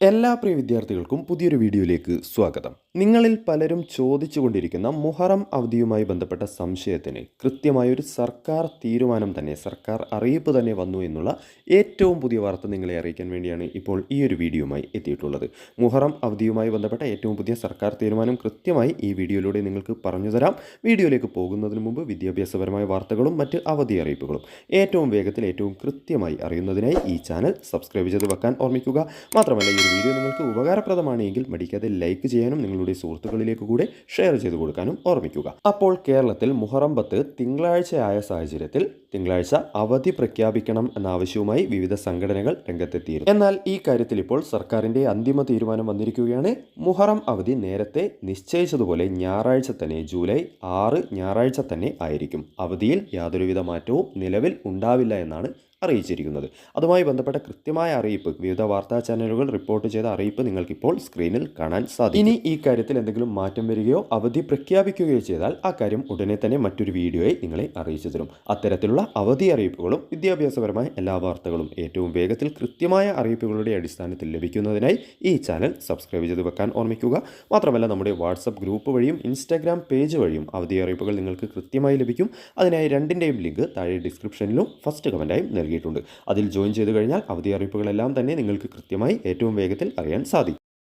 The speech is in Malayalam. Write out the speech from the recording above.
എല്ലാ പ്രിയ വിദ്യാർത്ഥികൾക്കും പുതിയൊരു വീഡിയോയിലേക്ക് സ്വാഗതം. നിങ്ങളിൽ പലരും ചോദിച്ചുകൊണ്ടിരിക്കുന്ന മുഹറം അവധിയുമായി ബന്ധപ്പെട്ട സംശയത്തിന് കൃത്യമായൊരു സർക്കാർ തീരുമാനം തന്നെ സർക്കാർ അറിയിപ്പ് തന്നെ വന്നു എന്നുള്ള ഏറ്റവും പുതിയ വാർത്ത നിങ്ങളെ അറിയിക്കാൻ വേണ്ടിയാണ് ഇപ്പോൾ ഈ ഒരു വീഡിയോയുമായി എത്തിയിട്ടുള്ളത്. മുഹറം അവധിയുമായി ബന്ധപ്പെട്ട ഏറ്റവും പുതിയ സർക്കാർ തീരുമാനം കൃത്യമായി ഈ വീഡിയോയിലൂടെ നിങ്ങൾക്ക് പറഞ്ഞു തരാം. വീഡിയോയിലേക്ക് പോകുന്നതിന് മുമ്പ് വിദ്യാഭ്യാസപരമായ വാർത്തകളും മറ്റ് അവധി അറിയിപ്പുകളും ഏറ്റവും വേഗത്തിൽ ഏറ്റവും കൃത്യമായി അറിയുന്നതിനായി ഈ ചാനൽ സബ്സ്ക്രൈബ് ചെയ്ത് വെക്കാൻ ഓർമ്മിക്കുക. മാത്രമല്ല ഈ വീഡിയോ നിങ്ങൾക്ക് ഉപകാരപ്രദമാണെങ്കിൽ മടിക്കാതെ ലൈക്ക് ചെയ്യാനും നിങ്ങളുടെ സുഹൃത്തുക്കളിലേക്ക് കൂടെ ഷെയർ ചെയ്ത് കൊടുക്കാനും ഓർമ്മിക്കുക. അപ്പോൾ കേരളത്തിൽ മുഹറം പത്ത് തിങ്കളാഴ്ചയായ സാഹചര്യത്തിൽ തിങ്കളാഴ്ച അവധി പ്രഖ്യാപിക്കണം എന്ന ആവശ്യവുമായി വിവിധ സംഘടനകൾ രംഗത്തെത്തിയിരുന്നു. എന്നാൽ ഈ കാര്യത്തിൽ ഇപ്പോൾ സർക്കാരിന്റെ അന്തിമ തീരുമാനം വന്നിരിക്കുകയാണ്. മുഹറം അവധി നേരത്തെ നിശ്ചയിച്ചതുപോലെ ഞായറാഴ്ച തന്നെ ജൂലൈ ആറ് ഞായറാഴ്ച തന്നെ ആയിരിക്കും. അവധിയിൽ യാതൊരുവിധ മാറ്റവും നിലവിൽ ഉണ്ടാവില്ല എന്നാണ് അറിയിച്ചിരിക്കുന്നത്. അതുമായി ബന്ധപ്പെട്ട കൃത്യമായ അറിയിപ്പ് വിവിധ വാർത്താ ചാനലുകൾ റിപ്പോർട്ട് ചെയ്ത അറിയിപ്പ് നിങ്ങൾക്കിപ്പോൾ സ്ക്രീനിൽ കാണാൻ സാധിക്കും. ഇനി ഈ കാര്യത്തിൽ എന്തെങ്കിലും മാറ്റം വരികയോ അവധി പ്രഖ്യാപിക്കുകയോ ചെയ്താൽ ആ കാര്യം ഉടനെ തന്നെ മറ്റൊരു വീഡിയോയിൽ നിങ്ങളെ അറിയിച്ചു തരും. അത്തരത്തിലുള്ള അവധി അറിയിപ്പുകളും വിദ്യാഭ്യാസപരമായ എല്ലാ വാർത്തകളും ഏറ്റവും വേഗത്തിൽ കൃത്യമായ അറിയിപ്പുകളുടെ അടിസ്ഥാനത്തിൽ ലഭിക്കുന്നതിനായി ഈ ചാനൽ സബ്സ്ക്രൈബ് ചെയ്ത് വെക്കാൻ ഓർമ്മിക്കുക. മാത്രമല്ല നമ്മുടെ വാട്സപ്പ് ഗ്രൂപ്പ് വഴിയും ഇൻസ്റ്റാഗ്രാം പേജ് വഴിയും അവധി അറിയിപ്പുകൾ നിങ്ങൾക്ക് കൃത്യമായി ലഭിക്കും. അതിനായി രണ്ടിന്റെയും ലിങ്ക് താഴെ ഡിസ്ക്രിപ്ഷനിലും ഫസ്റ്റ് കമന്റായും നൽകിയിട്ടുണ്ട്. അതിൽ ജോയിൻ ചെയ്ത് കഴിഞ്ഞാൽ അവധി അറിയിപ്പുകളെല്ലാം തന്നെ നിങ്ങൾക്ക് കൃത്യമായി ഏറ്റവും വേഗത്തിൽ അറിയാൻ സാധിക്കും.